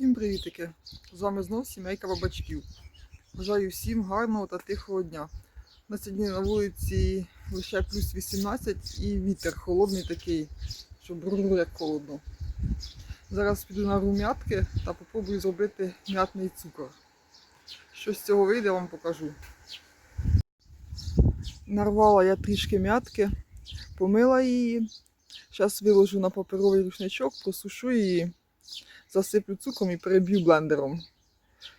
Всім привітики! З вами знов сімейка бабачків. Бажаю всім гарного та тихого дня. На сьогодні на вулиці лише плюс 18 і вітер холодний такий, що бррр, як холодно. Зараз піду на рум'ятки та попробую зробити м'ятний цукор. Що з цього вийде, вам покажу. Нарвала я трішки м'ятки, помила її. Зараз виложу на паперовий рушничок, просушу її засиплю цукром і переб'ю блендером.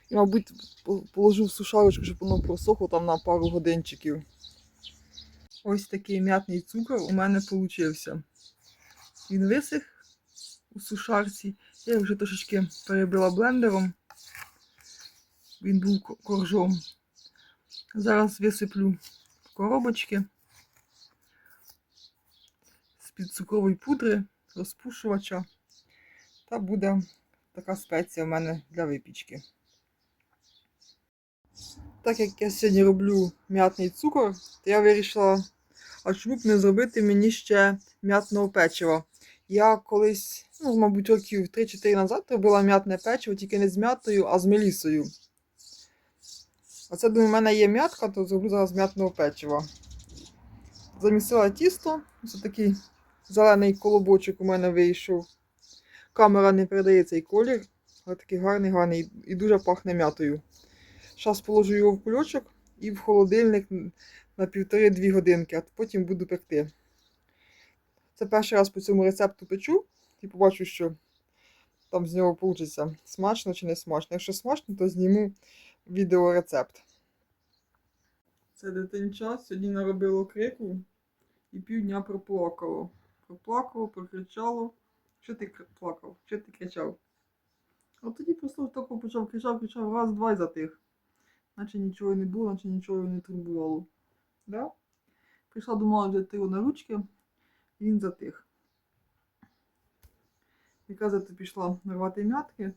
І, мабуть, положу в сушарочку, щоб воно просохло там на пару годинчиків. Ось такий м'ятний цукор у мене вийшов. Він висих у сушарці. Я вже трошечки перебила блендером. Він був коржом. Зараз висиплю в коробочки з-під цукрової пудри, розпушувача. Та буде така спеція в мене для випічки. Так як я сьогодні роблю м'ятний цукор, то я вирішила, а чому б не зробити мені ще м'ятного печива. Я колись, ну, мабуть, років 3-4 назад робила м'ятне печиво, тільки не з м'ятою, а з мелісою. А це, думаю, в мене є м'ятка, то зроблю зараз м'ятного печива. Замісила тісто, ось такий зелений колобочок у мене вийшов. Камера не передає цей колір, але такий гарний, гарний і дуже пахне м'ятою. Зараз положу його в кульочок і в холодильник на півтори-дві годинки, а потім буду пекти. Це перший раз по цьому рецепту печу і побачу, що там з нього вийде смачно чи не смачно. Якщо смачно, то зніму відеорецепт. Це дитинча сьогодні наробило крику і півдня проплакало. Проплакало, прокричало. Що ти плакав? Що ти кричав? От тоді просто тако почав кричав, кричав, раз, два і затих. Наче нічого не було, наче нічого не турбувало. Да? Прийшла, думала взяти його на ручки, він затих. І казати пішла нарвати м'ятки.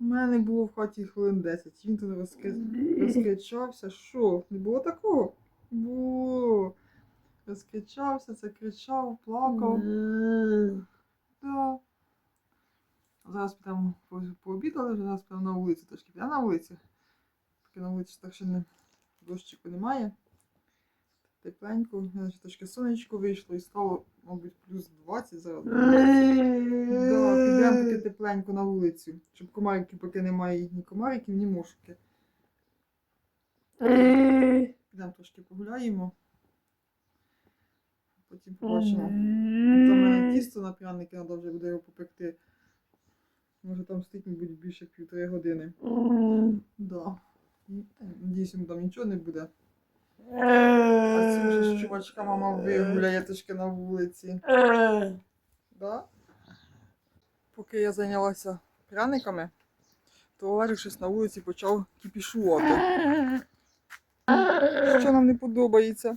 У мене було в хаті хвилин 10. Він тут розкри- розкричався. Що? Не було такого? Було. Розкричався, це кричав, плакав. Зараз по- пообідали, вже зараз підемо на вулицю трошки. Підемо на вулицю. Поки на вулиці так ще не дощику немає. Тепленько, трошки сонечко вийшло і стало, мабуть, плюс 20 зараз. Підемо поки тепленько на вулицю, щоб комариків поки немає ні комариків, ні мошки. Підемо трошки погуляємо. Потім побачимо. Там мене тісто на пряники, треба вже буде його попекти. Може там стоїть, мабуть, більше півтори години. Да. І, Надіюсь, йому там нічого не буде. А цю вже ж чувачка мама вигуляє трошки на вулиці. Да? Поки я зайнялася пряниками, то Олежик щось на вулиці почав кіпішувати. Що нам не подобається.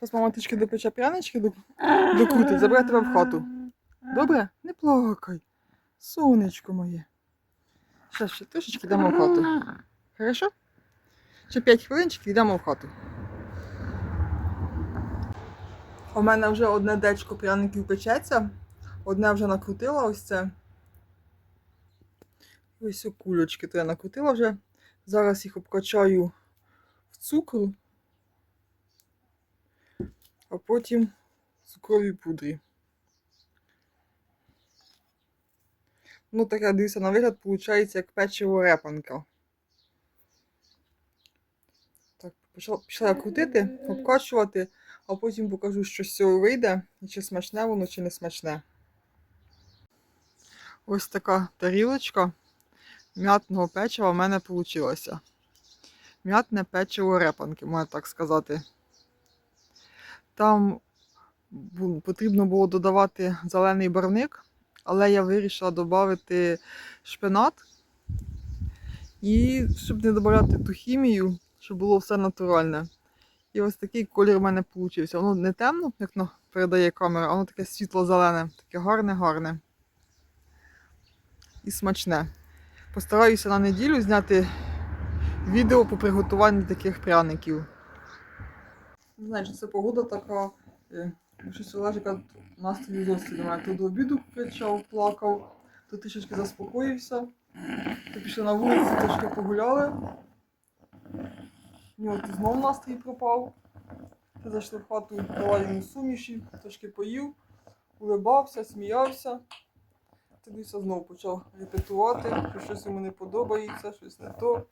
Зараз мама трішки допече прянички, до- докрутить, забере тебе в хату. Добре? Не плакай. Сонечко моє. Ще ще трошечки йдемо в хату. Хорошо? Ще 5 хвилинчиків йдемо в хату. У мене вже одне дечко пряників печеться. Одне вже накрутила ось це. Ось о кульочки то я накрутила вже. Зараз їх обкачаю в цукру, а потім в цукровій пудрі. Ну, таке, дивіться, на вигляд, виходить, як печиво репанка. Так, почала, я крутити, обкачувати, а потім покажу, що з цього вийде, і чи смачне воно, чи не смачне. Ось така тарілочка м'ятного печива в мене вийшла. М'ятне печиво репанки, можна так сказати. Там потрібно було додавати зелений барвник, але я вирішила додати шпинат. І щоб не додавати ту хімію, щоб було все натуральне. І ось такий колір в мене вийшов. Воно не темно, як передає камера, воно таке світло-зелене, таке гарне-гарне. І смачне. Постараюся на неділю зняти відео по приготуванню таких пряників. Не знаю, чи це погода така. Щось Олежика настрою зовсім немає. То до обіду кричав, плакав, то трішечки заспокоївся. То пішли на вулицю, трошки погуляли. У нього знов настрій пропав. Ти зайшли в хату, дала йому суміші, трошки поїв, улибався, сміявся. Дивився знов почав репетувати, що щось йому не подобається, щось не то.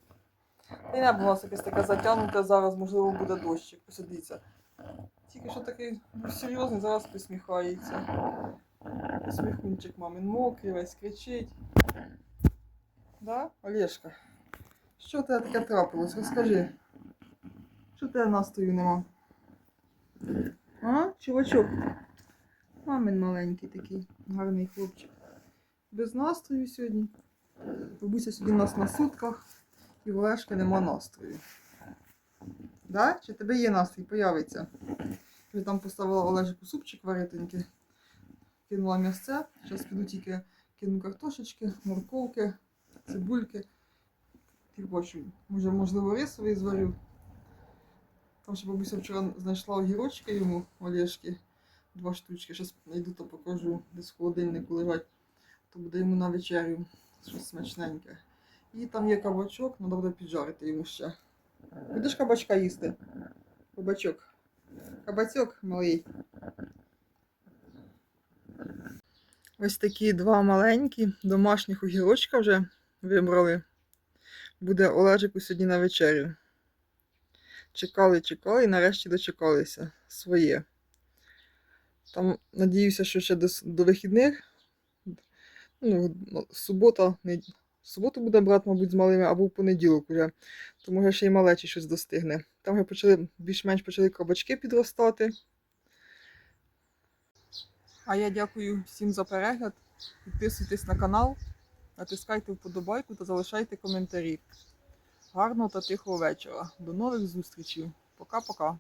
Та у нас якесь таке затягнуте, зараз, можливо, буде дощик. Ось дивіться. Тільки що такий серйозний, зараз посміхається. Сміхунчик мамин мокрий, весь кричить. Да, Олешка? Що тебе таке трапилось? Розкажи. Що тебе настрою нема? А, чувачок? Мамин маленький такий, гарний хлопчик. Без настрою сьогодні. Бабуся сьогодні у нас на сутках, і в Олешки нема настрою. Да? Чи тебе є настрій? Появиться. Я там поставила Олежику супчик варитенький, кинула м'ясце. Зараз піду тільки кину картошечки, морковки, цибульки. Бачу, може, можливо, рисовий зварю. Там ще бабуся вчора знайшла огірочки йому, Олешки, два штучки. Зараз знайду, то покажу, десь в холодильнику лежать. То буде йому на вечерю щось смачненьке. І там є кабачок, треба буде піджарити йому ще. Будеш кабачка їсти? Кабачок. Кабацьок малий. Ось такі два маленькі домашніх огірочка вже вибрали. Буде Олежику сьогодні на вечерю. Чекали, чекали і нарешті дочекалися своє. Там надіюся, що ще до, до вихідних. Ну, субота, не, суботу буде брат, мабуть, з малими, або в понеділок уже. То може ще й малечі щось достигне. Там вже почали більш-менш почали кабачки підростати. А я дякую всім за перегляд. Підписуйтесь на канал, натискайте вподобайку та залишайте коментарі. Гарного та тихого вечора. До нових зустрічей. Пока-пока.